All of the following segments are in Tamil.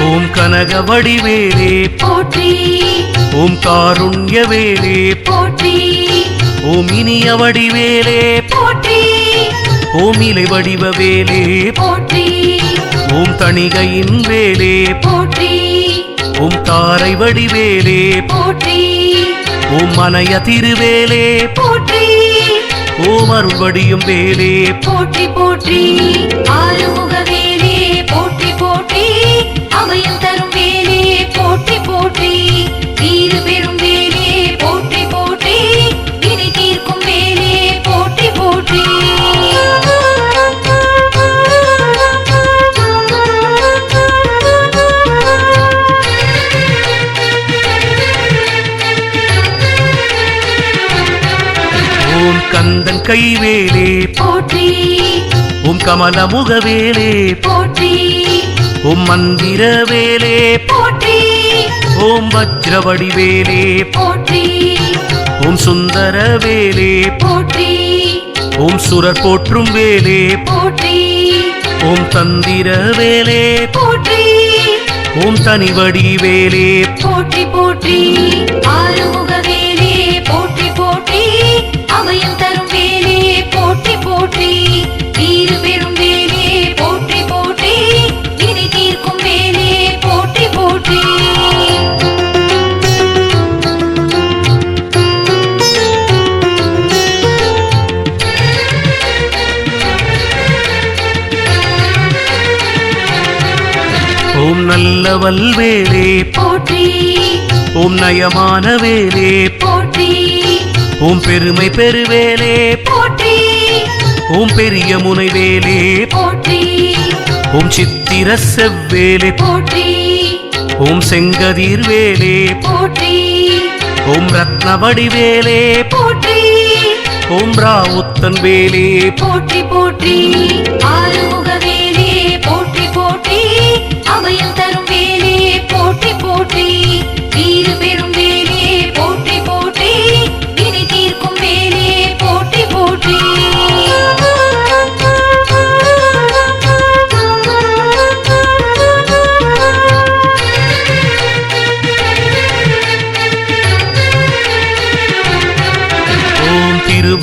ஓம் கனக வடிவேலே. போற்றி. ஓம் காருண்யவேலே போற்றி. ஓம் இனிய வடிவேலே. இலை வடிவ வேலே போற்றி. ஓம் தணிகையின் வேலே போற்றி. ஓம் தாரை வடிவேலே போற்றி. ஓம் மலைய திருவேலே போற்றி. ஓம் அருள்வடியும் வேலே. போற்றி போற்றி. ஆறுமுக வேலே போற்றி போற்றி. அபயம் கைவேலே. போற்றி. ஓம் கமல முகவேலே. போற்றி. ஓம் மந்திர வேலே. போற்றி. ஓம் வஜ்ர வடிவேலே போற்றி. ஓம் சுந்தர வேலே. போற்றி. ஓம் சுரர் போற்றும் வேலே. போற்றி. ஓம் தந்திர வேலே. போற்றி. ஓம் தனிவடி வேலே. போற்றி போற்றி. ஆறுமுக வேலே போற்றி போற்றி. அபயம் தரும் ஓம் நல்ல வல்வேலே. போற்றி. ஓம் நயமான வேலே. போற்றி. ஓம் பெருமை பெருவேலே. போற்றி ஓம் பெரிய முனைவேலே. போற்றி. ஓம் சித்திர செவ்வேலே. போற்றி. ஓம் செங்கதிர் வேலே. போற்றி. ஓம் ரத்ன வடிவேலே போற்றி. ஓம் ராவுத்தன் வேலே. போற்றி போற்றி. ஆறுமுக வேலே. போற்றி போற்றி. அபயம் தரும் வேலே. போற்றி போற்றி.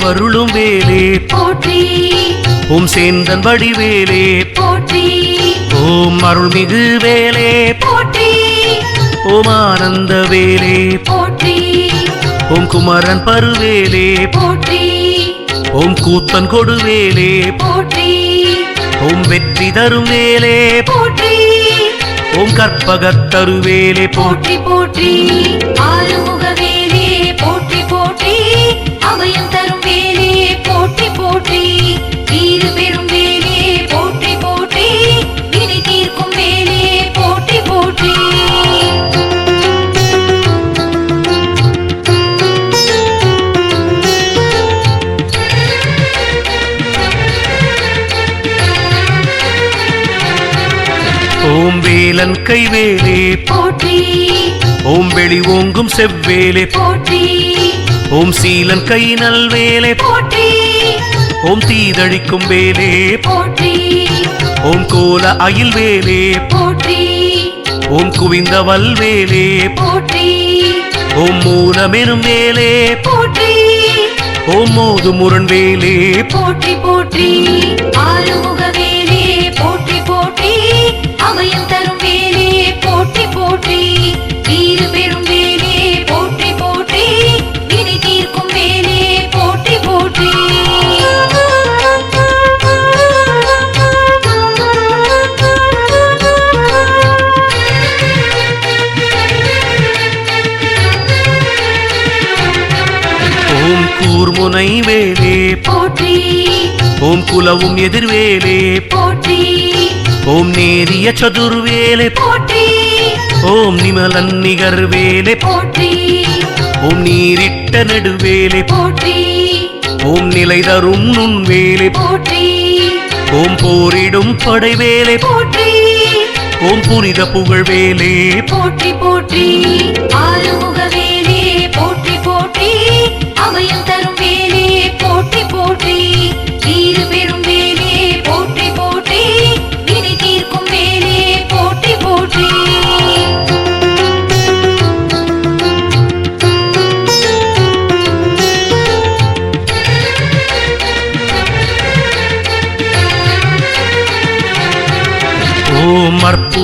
திருவருளும் வேலே. போற்றி. ஓம் சேந்தன் வடிவேலே. போற்றி. ஓம் அருள்மிகு வேலே. போற்றி. ஓம் ஆனந்த வேலே. போற்றி. ஓம் குமரன் பருவேலே. போற்றி. ஓம் கூத்தன் கொடுவேலே. போற்றி. ஓம் வெற்றி தரும் வேலே. போற்றி. ஓம் கற்பகத்தருவேலே போ போற்றி போற்றி. ஆறுமுக வேலே போற்றி போற்றி அபயம் தரும் வேலே போற்றி போற்றி தீரு பெறும் வேலே போற்றி போற்றி வினை தீர்க்கும் வேலே போற்றி போற்றி ஓம் வேலன் கைவேலே. போற்றி ஓம் வெளி ஓங்கும் செவ்வேலே. போற்றி ஓம் சீலன் கை நல்வேலே போற்றி. ஓம் தீதழிக்கும் வேலே. போற்றி. ஓம் கோல அயில் வேலே. போற்றி. ஓம் குவிந்த வல்வேலே போற்றி. ஓம் மூலமெனும் வேலே போற்றி. ஓம் மோது முரண் வேலே. போற்றி போற்றி. ஆறுமுக வேலே போற்றி. போற்றி அபயம் எதிர்வேலே போற்றி. ஓம் நேரிய சதுர்வேலே. போற்றி. ஓம் நிமலன் நிகர்வேலே. போற்றி. ஓம் நீரிட்ட நெடுவேலே. போற்றி. ஓம் நிலை தரும் நுண்வேலே. போற்றி. ஓம் போரிடும் படைவேலே. போற்றி. ஓம் புனித புகழ்வேலே. போற்றி போற்றி. ஆறுமுக வேலே போற்றி போற்றி.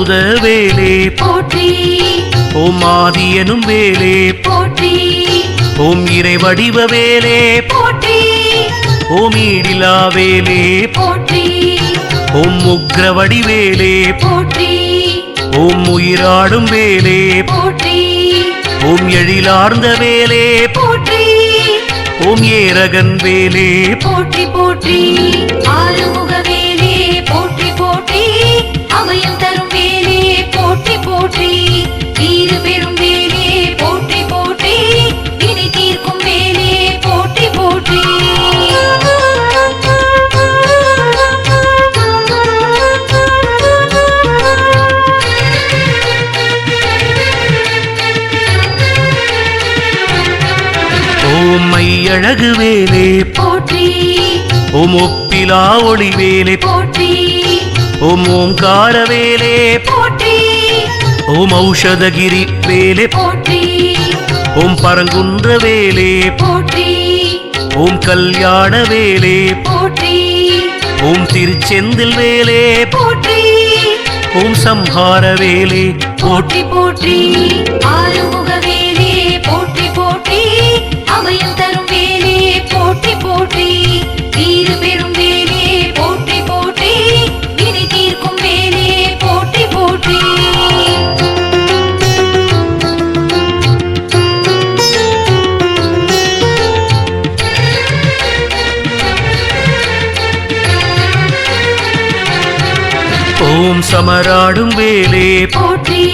அற்புத வேலே போற்றி. ஓம் ஆதி எனும் வேலே போற்றி. ஓம் இறை வடிவ வேலே போற்றி. ஓம் ஈடிலா வேலே போற்றி. ஓம் உக்ர வடிவேலே போற்றி. ஓம் உயிராடும் வேலே போற்றி. ஓம் எழிலார்ந்த வேலே போற்றி. ஓம் ஏரகன் வேலே போற்றி போற்றி. மையழகு வேலே. போற்றி. ஓம் ஒப்பிலா ஒளி வேலே. போற்றி. ஓம் ஓங்கார வேலே. போற்றி. ஓம் ஔஷதகிரி வேலே. போற்றி. ஓம் பரங்குன்ற வேலே. போற்றி. ஓம் கல்யாண வேலே. போற்றி. ஓம் திருச்செந்தில் வேலே. போற்றி. ஓம் சம்ஹார வேலே. போற்றி போற்றி. ஆறுமுக வேலே. போற்றி போற்றி. அபயம் தரும் வேலே போற்றி போற்றி. தீரு பெரும் வேலே போற்றி போற்றி. வினை தீர்க்கும் வேலே போற்றி போற்றி. ஓம் சமராடும் வேலே போற்றி.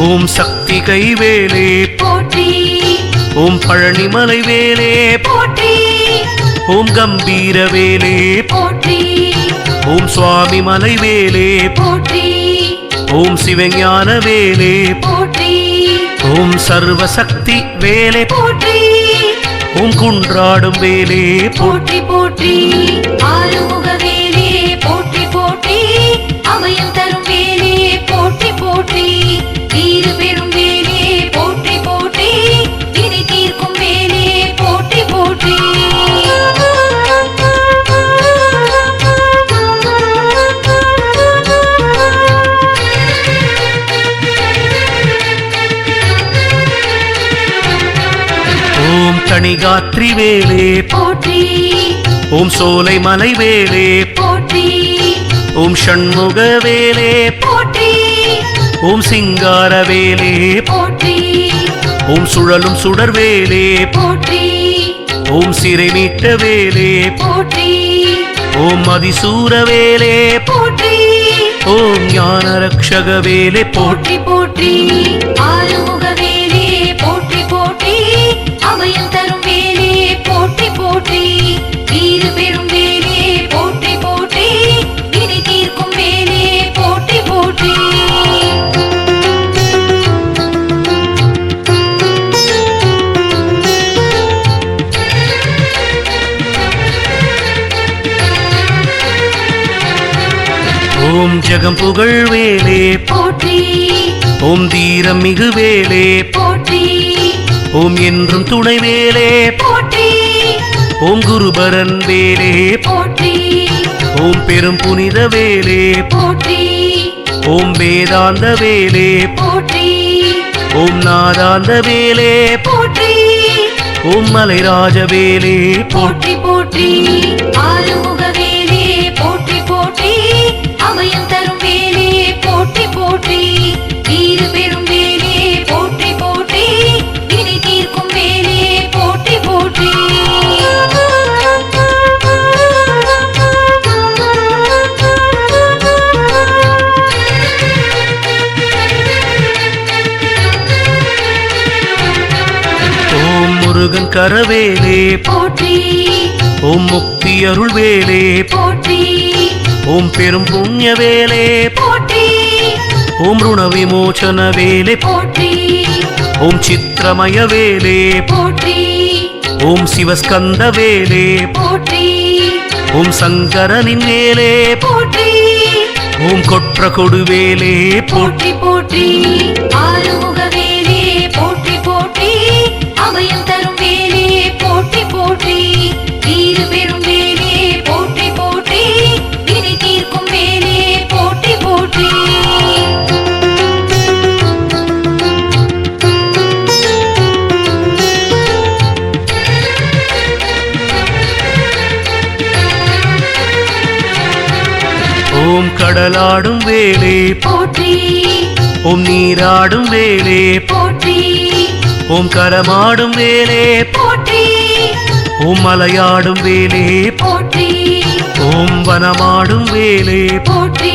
ஓம் சக்தி கைவேலே போற்றி. ஓம் பழனிமலை வேலே போற்றி. ஓம் கம்பீர வேலே. போற்றி. ஓம் சுவாமி மலை வேலே போற்றி. ஓம் சிவஞான வேலே. போற்றி. ஓம் சர்வசக்தி வேலே. போற்றி. ஓம் குன்றாடும் வேலே. போற்றி போற்றி. ஆறுமுக வேலே. போற்றி தரும் வேலே. போற்றி போற்றி. தீரு பெரும் ஓம் தணிகாத்ரி வேலே போற்றி. ஓம் சோலை மலை வேலே போற்றி. ஓம் ஷண்முக வேலே போற்றி. ஓம் சிங்கார வேலே போற்றி. ஓம் சுழலும் சுடர் வேலே போற்றி. ஓம் சிறை மீட்ட வேலே போற்றி. ஓம் அதிசூர வேலே போற்றி. ஓம் ஞான ரக்ஷக வேலே போற்றி போற்றி. ஆறுமுக வேலே போற்றி போற்றி. அபயம் ஜெகம் புகழ் வேலே. போற்றி. ஓம் தீரம் மிகு வேலே. போற்றி. ஓம் என்றும் துணை வேலே. போற்றி. ஓம் குருபரன் வேலே. போற்றி. ஓம் பெரும் புனித வேலே. போற்றி. ஓம் வேதாந்த வேலே. போற்றி. ஓம் நாதாந்த வேலே. போற்றி. ஓம் மலைராஜ வேலே. போற்றி போற்றி. ஆறுமுக வேலே. போற்றி போற்றி. தரும் வேலே போற்றி போற்றி தீரு பெரும் வேலே போற்றி போற்றி வினை தீர்க்கும் வேலே போற்றி போற்றி முருகன் கரவேலே போற்றி ஓம் முக்தி அருள் வேலே போற்றி ஓம் பெரும் புண்ணிய வேலே போற்றி. ஓம் ருண விமோசன வேலே போற்றி. ஓம் சித்திரமய வேலே போற்றி. ஓம் சிவஸ்கந்த வேலே போற்றி. ஓம் சங்கரனின் வேலே போற்றி. ஓம் கொற்ற கொடுவேலே போற்றி போற்றி. போற்றி கடலாடும் வேலே போற்றி. ஓம் நீராடும் வேலே போற்றி. ஓம் கரமாடும் வேலே போற்றி. ஓம் மலையாடும் வேலே போற்றி. ஓம் வனமாடும் வேலே போற்றி.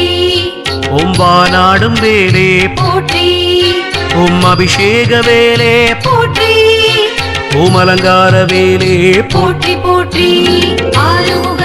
ஓம் வானாடும் வேலே போற்றி. ஓம் அபிஷேக வேலே போற்றி. ஓம் அலங்கார வேலே போற்றி போற்றி. ஆறுமுக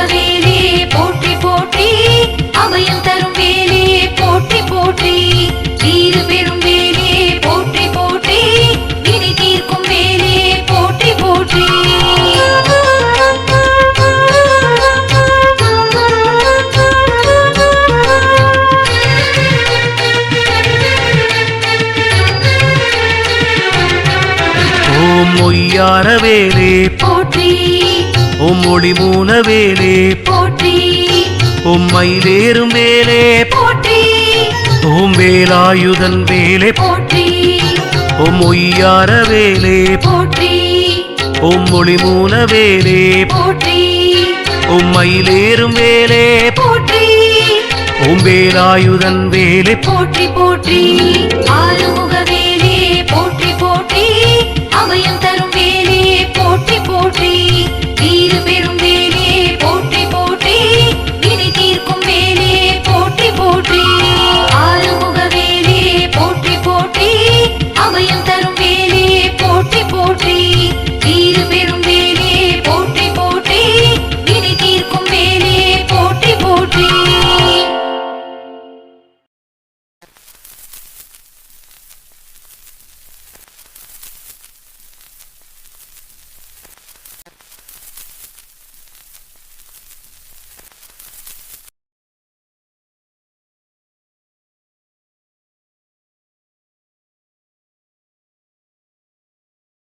போற்றி. ஒளி மூல வேலே போற்றி. ஓம் மயிலேறும் வேலே போற்றி. ஓம் வேலாயுதன் வேலே போற்றி. ஓம் ஒய்யார வேலே. போற்றி. ஒளி மூல வேலே போற்றி. ஓம் மயிலேறும் வேலே போற்றி. ஓம் வேலாயுதன் வேலே போற்றி போற்றி.